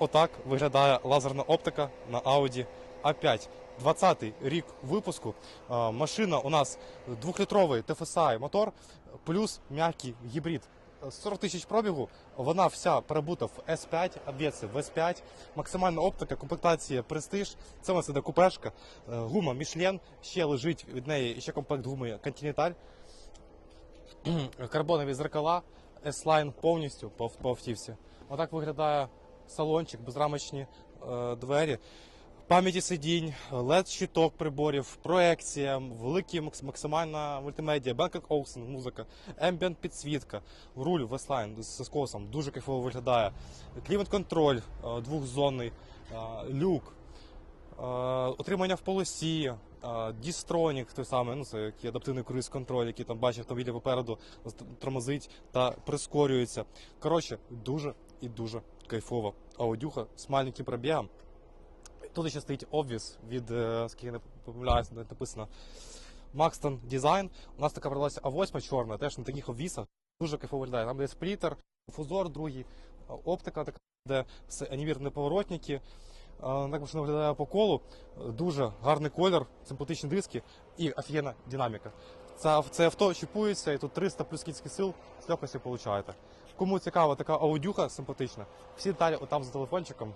отак виглядає лазерна оптика на Audi A5. 20-й рік випуску. Е, Машина у нас двохлітровий TFSI мотор плюс м'який гібрид. 40 тисяч пробігу, вона вся перебута в S5, обвеси в S5, максимальна оптика, комплектація Prestige, це у нас іде купешка, е, гума Michelin, ще лежить від неї ще комплект гуми Continental, карбонові зеркала, S-Line повністю по, по автівці. Отак виглядає салончик, безрамочні е, двері. Пам'яті сидінь, led щиток приборів, проекція, великі максимальна мультимедіа, Bangkok Olufsen, музика, ambient підсвітка, руль Westline з скосом, дуже кайфово виглядає. Клімат-контроль е, двохзонний, е, люк, отримання в полосі, дістронік, той самий, ну це який адаптивний круїз контроль, який там бачить автомобілі попереду, тормозить та прискорюється. Коротше, дуже і дуже кайфово. Аудюха з маленьким пробігом. Тут ще стоїть обвіс від, е, скільки не помиляюсь, написано Maxton Design. У нас така продалася А8 чорна, теж на таких обвісах. Дуже кайфово виглядає. Там де сплітер, фузор другий, оптика така, де все анімірні поворотники. Е, Так машина виглядає по колу. Дуже гарний колір, симпатичні диски і офігенна динаміка. Це, це авто чіпується, і тут 300 плюс кінських сил з легкості получаєте. Кому цікава така аудюха симпатична, всі деталі отам за телефончиком